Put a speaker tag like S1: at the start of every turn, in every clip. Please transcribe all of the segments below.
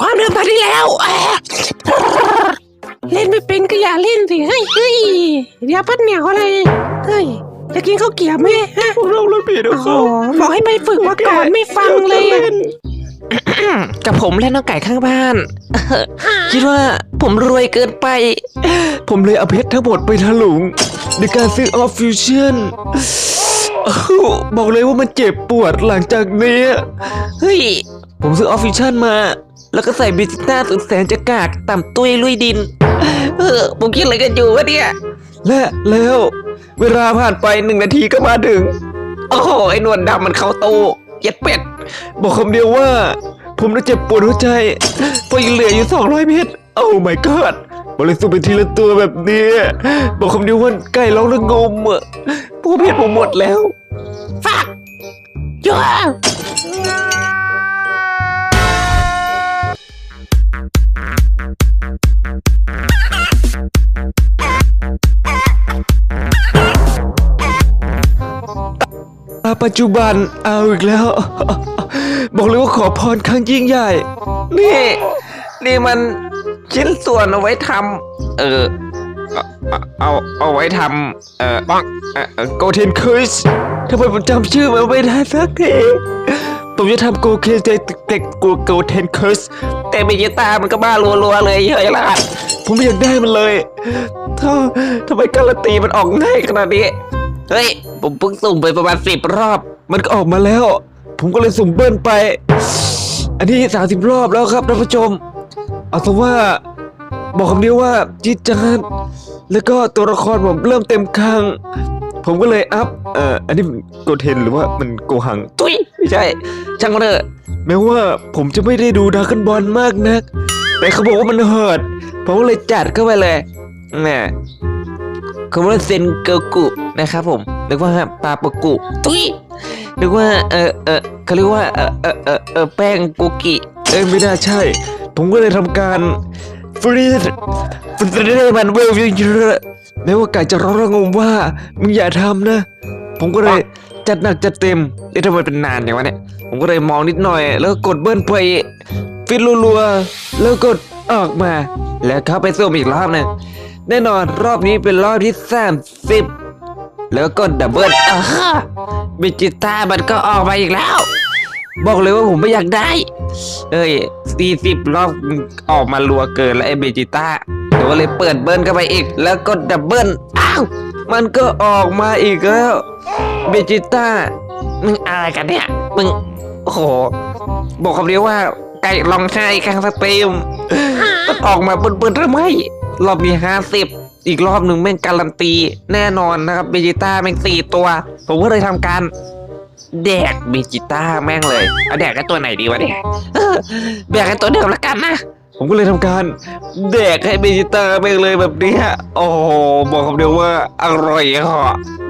S1: ความเริ่มตอนนี้แล้วแอะเล่นไม่เป็นก็อย่าเล่นสิเฮ้ยเฮ้ยเดี๋ยวพัดเหนียวอะไรเฮ้ยจะกินข้าวเกรี๊ยวไหมฮะ
S2: ผมเราเล่นผิดนะ
S1: โอ้โห
S2: ครับ
S1: บอกให้ไปฝึกมาก่อนไม่ฟังเลยอะ
S2: กับผมและน้องไก่ข้างบ้าน คิดว่าผมรวยเกินไป ผมเลยเอาเพชรทั้งหมดไปถลุงในการซื้อออฟฟิวชั่นบอกเลยว่ามันเจ็บปวดหลังจากนี้ เฮ้ย ผมซื้อออฟฟิวชั่นมา แล้วก็ใส่บิจิต้าสุดแสนจะกากต่ำตุ้ยลุยดิน เออผมคิดอะไรกันอยู่วะเนี่ย และแล้ว เวลาผ่านไปหนึ่งนาทีก็มาถึง โอ้โหไอ้หนวดดำมันเข้าตู้เย็ดเป็ด บอกคำเดียวว่า ผมน่ะเจ็บปวดหัวใจเพราะยังเหลืออยู่ 200 เมตร โอ้ my god บริสุทธิ์ไปทีละตัวแบบนี้ บอกคำเดียวว่าไก่ร้องระงมอะพวกเพชรผมหมดแล้ว
S1: ฟัก ยัว
S2: ปัจจุบันเอาอีกแล้ว บอกเลยว่าขอพรครั้งยิ่งใหญ่ นี่ นี่มันชิ้นส่วนเอาไว้ทำเออเอาเอาเอาไว้ทำเอ่อปังโกเทนคิสทำไมผมจำชื่อมันไม่ได้สักทีผมจะทำโกเคนเด็กโกโกเทนคิสแต่เบจิตามันก็บ้ารัวๆเลยเฮ้ยล่ะผมไม่อยากได้มันเลยทำทำไมการันตีมันออกง่ายขนาดนี้ เฮ้ย ผมเพิ่งสุ่มไปประมาณสิบรอบ มันก็ออกมาแล้ว ผมก็เลยสุ่มเบิ้ลไป อันนี้สามสิบรอบแล้วครับท่านผู้ชม เอาซะว่า บอกคำเดียวว่าจิตจานแล้วก็ตัวละครผมเริ่มเต็มคังผมก็เลยอัพเอ่ออันนี้มันโกเทนหรือว่ามันโกหัง ตุ้ยไม่ใช่ ช่างมันเถอะแม้ว่าผมจะไม่ได้ดูดรากันบอลมากนัก แต่เขาบอกว่ามันเหิดผมก็เลยจัดเข้าไปเลยแหม่คำว่าเซนเกกุนะครับผม นึกว่าปลาปะกุตุ้ยนึกว่าเออเออเขาเรียกว่าเออเออเออเออแป้งกุกิเอ้ยไม่น่าใช่ ผมก็เลยทำการฟรีดฟรีดมันเวลเยอะๆแม้ว่าไก่จะร้องระงมว่ามึงอย่าทำนะ ผมก็เลยจัดหนักจัดเต็มเอ๊ะทำไมเป็นนานอย่างวะเนี่ย ผมก็เลยมองนิดหน่อย แล้วก็กดเบิ้ลไปฟิตรัวๆแล้วกดออกมา แล้วเข้าไปสุ่มอีกรอบหนึงแน่นอนรอบนี้เป็นรอบที่สามสิบ แล้วก็กดดับเบิลอ่าฮะบิจิต้ามันก็ออกมาอีกแล้ว บอกเลยว่าผมไม่อยากได้ เอ้ยสี่สิบรอบออกมารัวเกินแล้วไอ้เบจิต้าเดี๋ยวก็เลยเปิดเบิ้ลเข้าไปอีก แล้วก็ดับเบิ้ลอ้าวมันก็ออกมาอีกแล้วเบจิต้ามึงอะไรกันเนี่ยมึงโอ้โหบอกคำเดียวว่าไก่ลองใช้กลางสตรีมมันออกมาเบิ้ลๆทำไมรอบนี้ห้าสิบ อีกรอบหนึ่งแม่งการันตีแน่นอนนะครับเบจิต้าแม่งสี่ตัว ผมก็เลยทำการแดกเบจิต้าแม่งเลยเอาแดกกันตัวไหนดีวะเนี่ยแดกกันตัวเดิมละกันนะผมก็เลยทำการแดกให้เบจิต้าแม่งเลยแบบนี้โอ้โหบอกคำเดียวว่าอร่อยเหรอ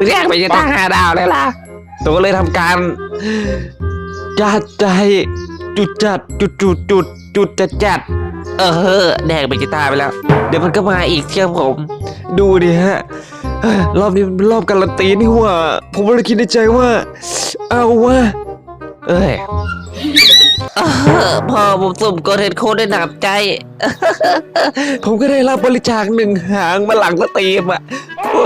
S2: แดกเบจิต้าห้าดาวเลยล่ะผมก็เลยทำการจัดใจจุดจัดจุดจุดจุด จุดจัดจัด เออแดกเบจิต้าไปแล้ว เดี๋ยวมันก็มาอีกเชื่อผม ดูดิฮะเอ้ยรอบนี้มันเป็นรอบการันตีนี่หว่า ผมก็เลยคิดในใจว่า เอาวะเอ้ยเออพอผมสุ่มโกเทนโคดได้หนับใจ ผมก็ได้รับบริจาคหนึ่งหางมาหลังสตรีมอะโอ้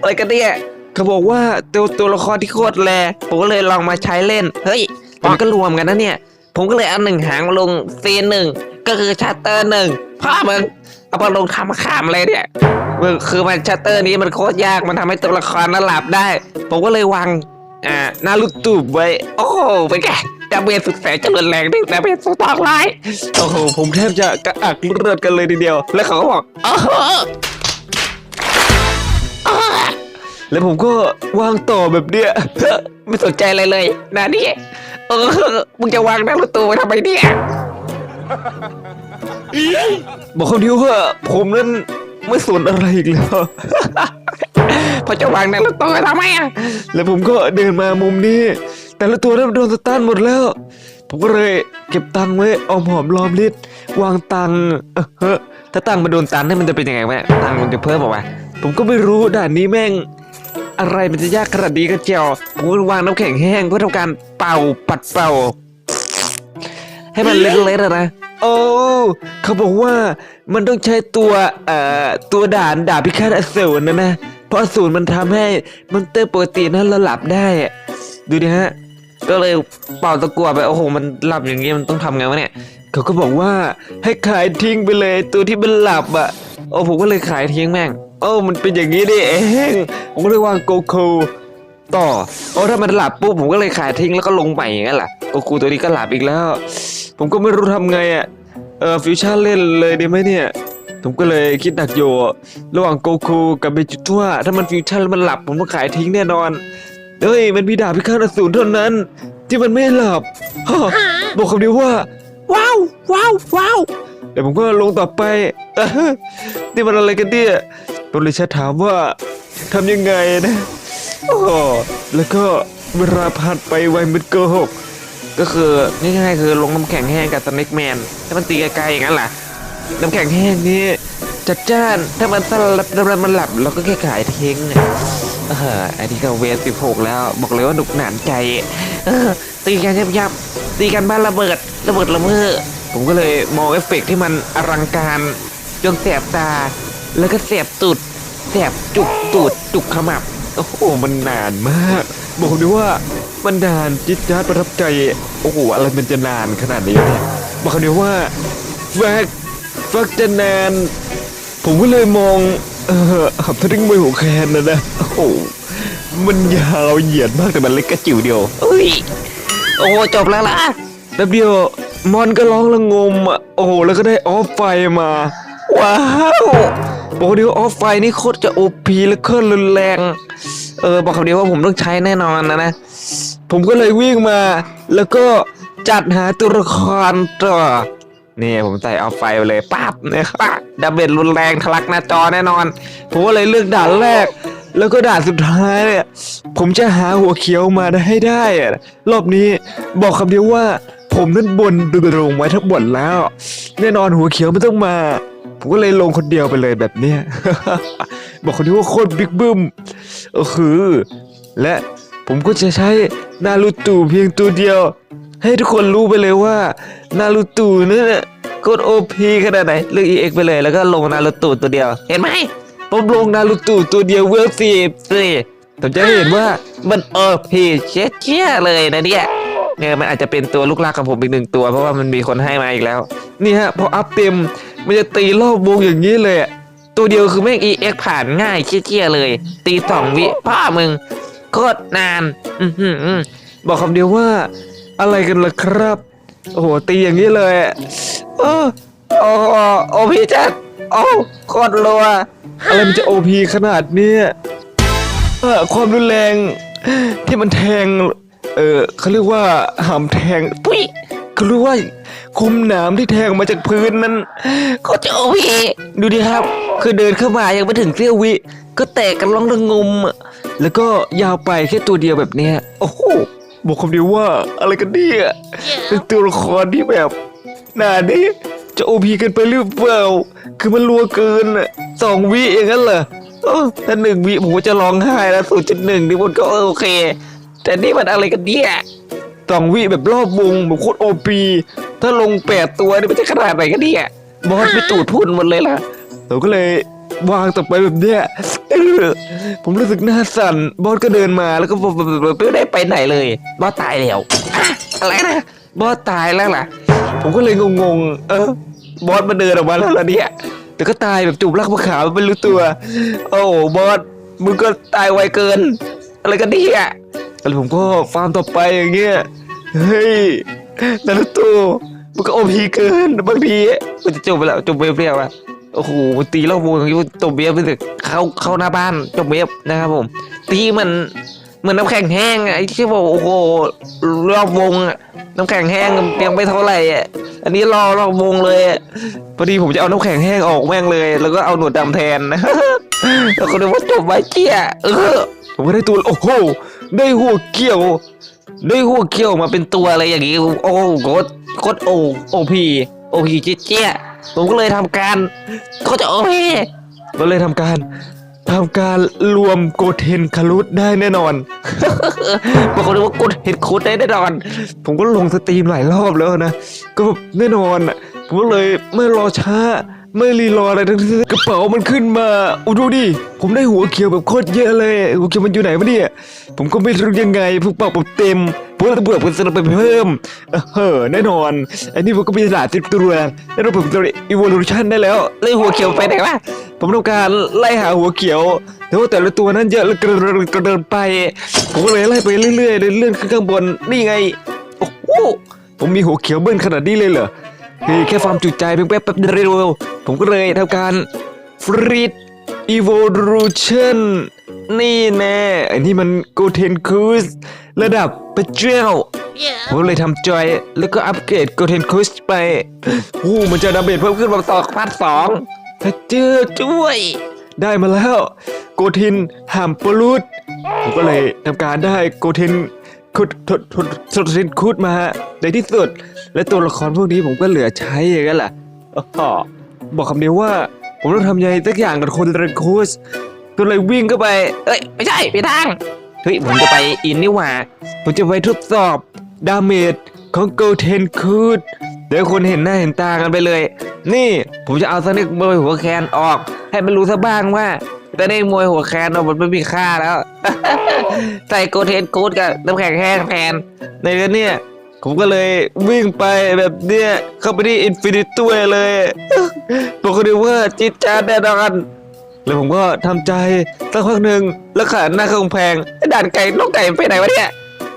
S2: อะไรกันเนี่ยเขาบอกว่าตัวตัวละครที่โคตรแรผมก็เลยลองมาใช้เล่น เฮ้ยมันก็รวมกันนะเนี่ย ผมก็เลยเอาหนึ่งหางมาลงซีนหนึ่งก็คือชัตเตอร์หนึ่งพ่อมึงเอามาลงทำขามเลยเนี่ยมันคือมันชัตเตอร์นี้มันโคตรยากมันทำให้ตัวละครนั้นหลับได้ ผมก็เลยวางอ่านารุตูบไว้ โอ้โหเป็นไงดาเมจสุดแสนจะรุนแรงดิดาเมจสุดตอกร้ายโอ้โหผมแทบจะกระอักเลือดกันเลยทีเดียว แล้วเขาก็บอกโอ้โหแล้วผมก็วางต่อแบบเนี้ยไม่สนใจอะไรเลยนะนี่ เออมึงจะวางนารุตูไว้ทำไมเนี่ยบอกเขาเดียวว่าผมนั้นไม่สนอะไรอีกแล้วพอจะวางนารุโตะทำไมอะแล้วผมก็เดินมามุมนี้ แต่ละตัวนั้นโดนสตันหมดแล้ว ผมก็เลยเก็บตังค์ไว้ออมหอมรอมริดวางตังค์เออเฮ้อถ้าตังค์มันโดนตันให้มันจะเป็นยังไงวะตังค์มันจะเพิ่มออกมาผมก็ไม่รู้ด่านนี้แม่ง อะไรมันจะยากขนาดนี้กันเจียวผมก็วางน้ำแข็งแห้งเพื่อทำการเป่าปัดเป่า
S1: ให้มันเล็กๆอะนะ โอ้เขาบอกว่ามันต้องใช้ตัวเอ่อตัวด่านดาบพิฆาตอสูรนะนะ เพราะอสูรมันทำให้มอนเตอร์ปกตินั้นเราหลับได้อะดูดิฮะ ก็เลยเป่าตะกัวไปโอ้โหมันหลับอย่างงี้มันต้องทำไงวะเนี่ยเขาก็บอกว่าให้ขายทิ้งไปเลยตัวที่มันหลับอะโอ้ผมก็เลยขายทิ้งแม่ง โอ้มันเป็นอย่างนี้ดิเองผมก็เลยวางโกคูต่อโอ้ถ้ามันหลับปุ๊บผมก็เลยขายทิ้งแล้วก็ลงใหม่อย่างนั้นแหละโกคูตัวนี้ก็หลับอีกแล้ว ผมก็ไม่รู้ทำไงอะเออฟิวชั่นเล่นเลยดีไหมเนี่ย ผมก็เลยคิดหนักอยู่ระหว่างโกคูกับเบจิทั่วถ้ามันฟิวชั่นแล้วมันหลับผมก็ขายทิ้งแน่นอนเฮ้ยมันมีดาบพิฆาตอสูรเท่านั้น ที่มันไม่หลับบอกคำเดียวว่า
S3: ว้าวว้าวว้าว
S1: เดี๋ยวผมก็ลงต่อไปเออนี่มันอะไรกันเนี่ยผมเลยแชทถามว่าทำยังไงนะโอ้แล้วก็เวลาผ่านไปไวมือนโกหกก็คือง่ายๆคือลงน้ำแข็งแห้งกับสเน็กแมนถ้ามันตีไกลๆอย่างนั้นแหละน้ำแข็งแห้งนี่จัดจ้าน ถ้ามันสลับแล้วมันหลับเราก็แค่ขายทิ้งอะเอออันนี้ก็เวสสิบหกแล้ว บอกเลยว่าหนุกหนานใจตีกันยับยับๆตีกันบ้านระเบิดระเบิดระเบ้อ ผมก็เลยมองเอฟเฟกต์ที่มันอลังการจนแสบตา แล้วก็แสบตูดแสบจุกตูดจุกขมับ โอ้โห มันนานมาก บอกเลยว่ามันนานจิตจัดประทับใจ โอ้โห อะไรมันจะนานขนาดนี้เนี่ยบอกเลยว่าแฟกแฟกจะนาน ผมก็เลยมอง เออหับทะลึ่งมวยหัวแคนนะนะโอ้โหมันยาวเหยียดมากแต่มันเล็กกระจิ๋วเดียวเอ้ย โอ้จบแล้วล่ะแป๊บเดียว มอนก็ร้องระงมอะโอ้โหแล้วก็ได้ออฟไฟมา ว้าวบอกเดียวออฟไฟนี่โคตรจะโอพีและเคลื่อนรุนแรง เออบอกคำเดียวว่าผมต้องใช้แน่นอนนะนะ ผมก็เลยวิ่งมา แล้วก็จัดหาตัวละครต่อนี่ผมใส่เอาไฟไปเลยปั๊บเนี่ยครับดับเบิลรุนแรงทะลักหน้าจอแน่นอน ผมก็เลยเลือกด่านแรก แล้วก็ด่านสุดท้ายเนี่ยผมจะหาหัวเขียวมาได้ให้ได้ รอบนี้บอกคำเดียวว่า ผมนั้นบนดูโรงไว้ทั้งหมดแล้ว แน่นอนหัวเขียวไม่ต้องมา ผมก็เลยลงคนเดียวไปเลยแบบเนี้ย บอกคนที่ว่าโคตรบิ๊กบึ้มก็คือ และผมก็จะใช้นารูตูเพียงตัวเดียว ให้ทุกคนรู้ไปเลยว่านารูตูนั่นนะโคตรโอพีขนาดไหนเลือก EX ไปเลยแล้วก็ลงนารูตูตัวเดียว เห็นไหมผมลงนารูตูตัวเดียวเวลซีสิผมจะให้เห็นว่ามันโอพีเชี่ยเชียเลยนะเนี่ย เนี่ยมันอาจจะเป็นตัวลูกรักของผมอีกหนึ่งตัว เพราะว่ามันมีคนให้มาอีกแล้ว นี่ฮะพออัพเต็มมันจะตีรอบวงอย่างนี้เลยอะตัวเดียวคือแม่ง EX ผ่านง่ายเชี่ยๆเลย ตีสองวิพ่อมึงโคตรนานอือหือบอกคำเดียวว่า อะไรกันล่ะครับ โอ้โหตีอย่างนี้เลยอะเออโอ้โหโอพีจัดโอ้โคตรรัวอะไรมันจะโอพีขนาดเนี้ยความรุนแรงที่มันแทง เออเขาเรียกว่าหามแทงปุ้ยเขาเรียกว่าคุมหนามที่แทงมาจากพื้นนั้นก็จะโอพีดูดิครับ คือเดินเข้ามายังไม่ถึงเสี้ยววิ ก็แตกกันร้องระงมอะแล้วก็ยาวไปแค่ตัวเดียวแบบเนี้ยโอ้โหบอกคำเดียวว่าอะไรกันเนี่ยเป็นตัวละครที่แบบหนานี้จะโอพีกันไปหรือเปล่า คือมันรัวเกินอะสองวิอย่างนั้นเหรอเออถ้าหนึ่งวิผมก็จะร้องไห้แล้วศูนย์จุดหนึ่งนี่มันก็โอเค แต่นี่มันอะไรกันเนี่ยสองวิแบบรอบวงแบบโคตรโอพีถ้าลงแปดตัวนี่มันจะขนาดไหนกันเนี่ยบอสไปตูดพุ่นหมดเลยล่ะเราก็เลยวางต่อไปแบบเนี้ยเออผมรู้สึกหน้าสั่นบอสก็เดินมาแล้วก็ไม่ได้ไปไหนเลยบอสตายแล้วอะอะไรนะบอสตายแล้วล่ะ ผมก็เลยงงๆเออบอสมาเดินออกมาแล้วล่ะเนี่ยแต่ก็ตายแบบจูบรักมะขามไม่รู้ตัว โอ้บอสมึงก็ตายไวเกิน อะไรกันเนี่ย แล้วผมก็ฟาร์มต่อไปอย่างเงี้ยเฮ้ยนารุโตะมันก็โอพีเกินบางทีมันจะจบไปแล้วจบเว็บเรียบอะโอ้โหมันตีรอบวงอย่างนี้จบเว็บไปถึงเข้าเข้าหน้าบ้านจบเว็บนะครับผมตีมันเหมือนน้ำแข็งแห้งไอ้ที่บอกโอ้โหรอบวงน้ำแข็งแห้งยังไม่เท่าไหร่อะอันนี้รอรอบวงเลยพอดีผมจะเอาน้ำแข็งแห้งออกแม่งเลย แล้วก็เอาหนวดดำแทน แล้วก็เลยว่าจบไว้เจี๊ยเออผมก็ได้ตัวโอ้โหได้หัวเกี่ยว ได้หัวเขี้ยวมาเป็นตัวอะไรอย่างงี้โอ้โหโคตรโคตรโอโอพีโอพีเจี๊ยๆผมก็เลยทำการก็จะโอพีก็เลยทำการทำการรวมโกเทนคารุตได้แน่นอนบางคนบอกว่ากดเห็ดโคตรได้แน่นอน ผมก็ลงสตรีมหลายรอบแล้วนะ ก็แบบแน่นอนอะผมก็เลยไม่รอช้า ไม่รีรออะไรทั้งสิ้นกระเป๋ามันขึ้นมาอูดูดิ ผมได้หัวเขียวแบบโคตรเยอะเลย หัวเขียวมันอยู่ไหนวะเนี่ย ผมก็ไม่รู้ยังไงพิ่งเป่าผมเต็มผมก็เลยเบื่อผมสลับไปเพิ่ม เออแน่นอน อันนี้ผมก็มีหลายติดตัวแล้วผมตัวอีวอลูชันได้แล้วเลยหัวเขียวไปไหนวะ ผมต้องการไล่หาหัวเขียวแต่ว่าแต่ละตัวนั้นเยอะเหลือเกินกระเดินไป ผมก็เลยไล่ไปเรื่อยๆเลื่อนขึ้นข้างบน นี่ไง โอ้โห ผมมีหัวเขียวเบิ้ลขนาดนี้เลยเหรอ เฮ้ยแค่ความจุใจเพียงแป๊บแป๊บเดียวผมก็เลยทำการฟรีดอีโวลูชันนี่แน่อันนี้มันโกเทนคูสระดับพระเจ้าผมเลยทำจอยแล้วก็อัปเกรดโกเทนคูสไปโอ้มันจะดาเมจเพิ่มขึ้นมาสองพันสองพระเจ้าช่วย ได้มาแล้ว โกเทนหามปลุดผมก็เลยทำการได้โกเทน คุดทดทดทดเทนคุดมาในที่สุด และตัวละครพวกนี้ผมก็เหลือใช้อย่างนั้นแหละอบอกคำเดียวว่า ผมต้องทำยังไงสักอย่างกับคนเรนคูสก็เลยวิ่งเข้าไป เอ้ย ไม่ใช่ไปทาง เฮ้ย ผมจะไปอินนี่หว่า ผมจะไปทดสอบ ดาเมจของโกเทนคูดเดี๋ยวคนเห็นหน้าเห็นตากันไปเลย นี่ผมจะเอาสนิกมวยหัวแคนออก ให้มันรู้ซะบ้างว่า แต่ในมวยหัวแคนเรามันไม่มีค่าแล้ว ใส่โกเทนคูดกับน้ำแข็งแห้งแทนในเรื่องเนี้ยผมก็เลยวิ่งไปแบบเนี้ยเข้าไปที่อินฟินิตี้เลยบอกเดียว่าจิตจาดแน่นอนแล้วผมก็ทำใจสักพักหนึ่งแล้วขาหน้าเข้ากำแพงด่านไก่น้องไก่ไปไหนวะเนี่ย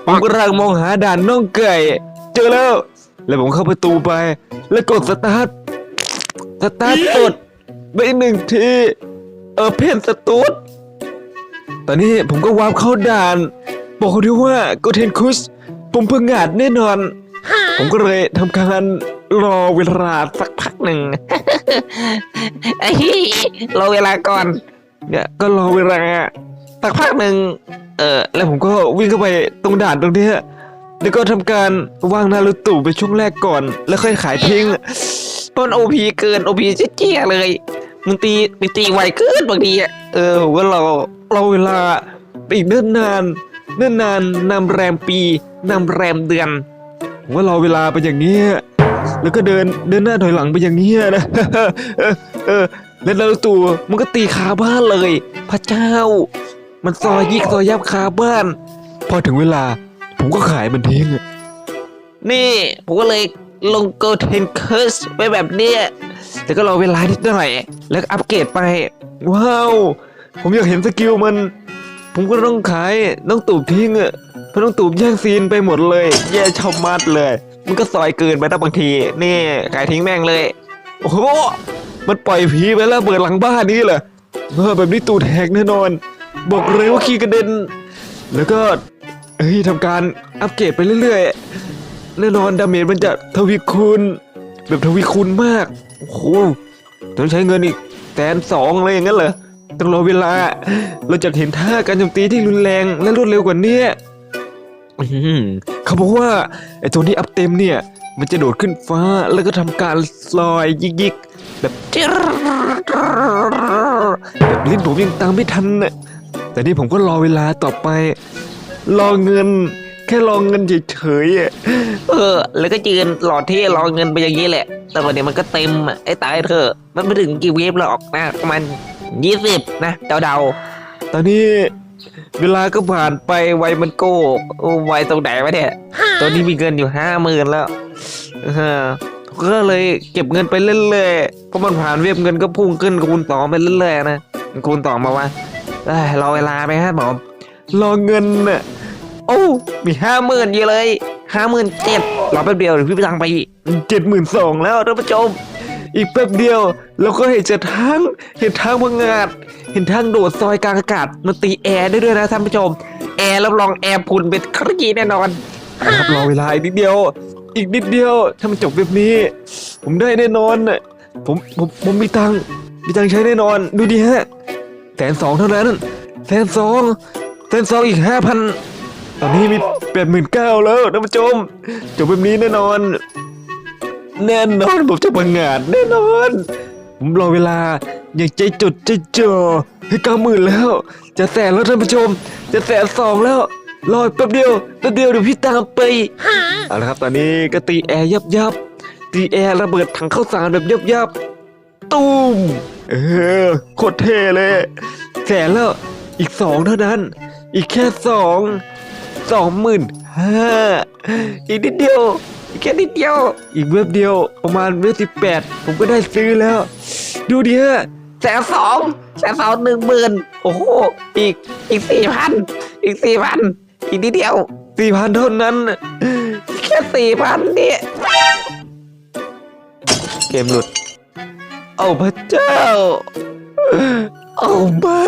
S1: ผมกำลังมองหาด่านน้องไก่ เจอแล้ว แล้วผมเข้าประตูไป แล้วกดสตาร์ทสตาร์ทกดไปหนึ่งที เออเพนสตูดตอนนี้ผมก็วาร์ปเข้าด่าน บอกเขาด้วยว่าโกเทนคุสผมเพิ่งงาดแน่นอน ผมก็เลยทำการรอเวลาสักพักหนึ่ง ไอ้รอเวลาก่อน เนี่ยก็รอเวลาสักพักหนึ่งเออแล้วผมก็วิ่งเข้าไปตรงด่านตรงเนี้ยแล้วก็ทำการวางนารูโตุไปช่วงแรกก่อน แล้วค่อยขายทิ้งเพราะมันโอพีเกินโอพีเจี๊ยๆเลย มึงตีมึงตีไวเกินบางทีอะเออผมก็รอรอเวลาไปอีกเนิ่นนานเนิ่นนานนำแรมปีนำแรมเดือนผมก็รอเวลาไปอย่างนี้แล้วก็เดินเดินหน้าถอยหลังไปอย่างนี้นะเออเออแล้วนารูโตัวมันก็ตีคาบ้านเลย พระเจ้า มันซอยยิกซอยยับคาบ้าน พอถึงเวลา ผมก็ขายมันทิ้งนี่ ผมก็เลยลงโกเทนเคิร์สไปแบบเนี้ย แล้วก็รอเวลานิดหน่อย แล้วอัปเกรดไป ว้าว ผมอยากเห็นสกิลมัน ผมก็ต้องขายน้องตูบทิ้งอะเพราะน้องตูบแย่งซีนไปหมดเลย แย่ชอบมัดเลย มันก็ซอยเกินไปนะบางที นี่ขายทิ้งแม่งเลย โอ้โห มันปล่อยผีไปแล้วเปิดหลังบ้านนี่เหรอเออแบบนี้ตูดแหกแน่นอน บอกเลยว่าขี้กระเด็น แล้วก็เฮ้ยทำการอัปเกรดไปเรื่อยๆ แน่นอนดาเมจมันจะทวีคูณ แบบทวีคูณมาก โอ้โหต้องใช้เงินอีกแสนสองเลยอย่างนั้นเหรอต้องรอเวลา เราจะเห็นท่าการโจมตีที่รุนแรงและรวดเร็วกว่านี้เขาบอกว่าไอ้ตัวที่อัพเต็มเนี่ย มันจะโดดขึ้นฟ้าแล้วก็ทำการลอยยิกๆแบบรแบบลิ้นผมยังตามไม่ทันน่ะแต่นี่ผมก็รอเวลาต่อไป รอเงิน ค่รอเงินเฉยๆอะ
S2: เออ แล้วก็ยืนหลอดที่รอเงินไปอย่างนี้แหละ แต่วันนี้มันก็เต็มอะไอ้ตายเถอะมันไม่ถึงกี่เวฟหรอกนะประมาณยี่สิบนะเดาเดา
S1: ตอนนี้เวลาก็ผ่านไปไวมันโก้โอ้ไวตรงไหนวะเนี่ย
S2: ๆตอนนี้มีเงินอยู่ห้าหมื่นแล้ว
S1: เออก็เลยเก็บเงินไปเรื่อยๆเพราะมันผ่านเว็บเงินก็พุ่งขึ้นคูณต่อไปเรื่อยๆนะมันคูณต่อมาวะเอ้ยรอเวลาไปฮะผมรอเงินน่ะ
S2: โอ้ มีห้าหมื่นอยู่เลยห้าหมื่นเจ็ดรอแป๊บเดียวเดี๋ยวพี่ไปตังไปอีก
S1: เจ็ดหมื่นสองแล้วท่านผู้ชมอีกแป๊บเดียวเราก็เห็นจะทางเห็นทางพังงาดเห็นทางโดดซอยกลางอากาศมันตีแอร์ได้ด้วยนะท่านผู้ชม
S2: แอร์รับรองแอร์พุนเป็นครีแน่นอน
S1: นะครับรอเวลาอีกนิดเดียว อีกนิดเดียวถ้ามันจบเว็บนี้ ผมได้แน่นอนผมผมผมมีตังมีตังใช้แน่นอนดูดิฮะแสนสองเท่านั้นแสนสองแสนสองอีกห้าพัน ตอนนี้มีแปดหมื่นเก้าแล้วท่านผู้ชมจบเว็บนี้แน่นอน แน่นอนผมจะบังงาดแน่นอน ผมรอเวลาอย่างใจจดใจจ่อให้เก้าหมื่นแล้ว จะแสนแล้วท่านผู้ชม จะแสนสองแล้วรออีกแป๊บเดียวแป๊บเดียวเดี๋ยวพี่ตามไปเอาละครับตอนนี้ก็ตีแอร์ยับยับตีแอร์ระเบิดถังข้าวสารแบบยับยับตูมเออโคตรเท่เลย แสนแล้วอีกสองเท่านั้น อีกแค่สอง สองหมื่นห้าอีกนิดเดียวอีกแค่นิดเดียว อีกเว็บเดียวประมาณเว็บสิบแปดผมก็ได้ซื้อแล้ว ดูดิฮะ
S2: แสนสองแสนสองหนึ่งหมื่นโอ้โหอีกอีกสี่พันอีกสี่พันอีกนิดเดียว
S1: สี่พันเท่านั้น
S2: แค่สี่พันเนี่ย
S1: เกมหลุดโอ้พระเจ้าโอ้ไม่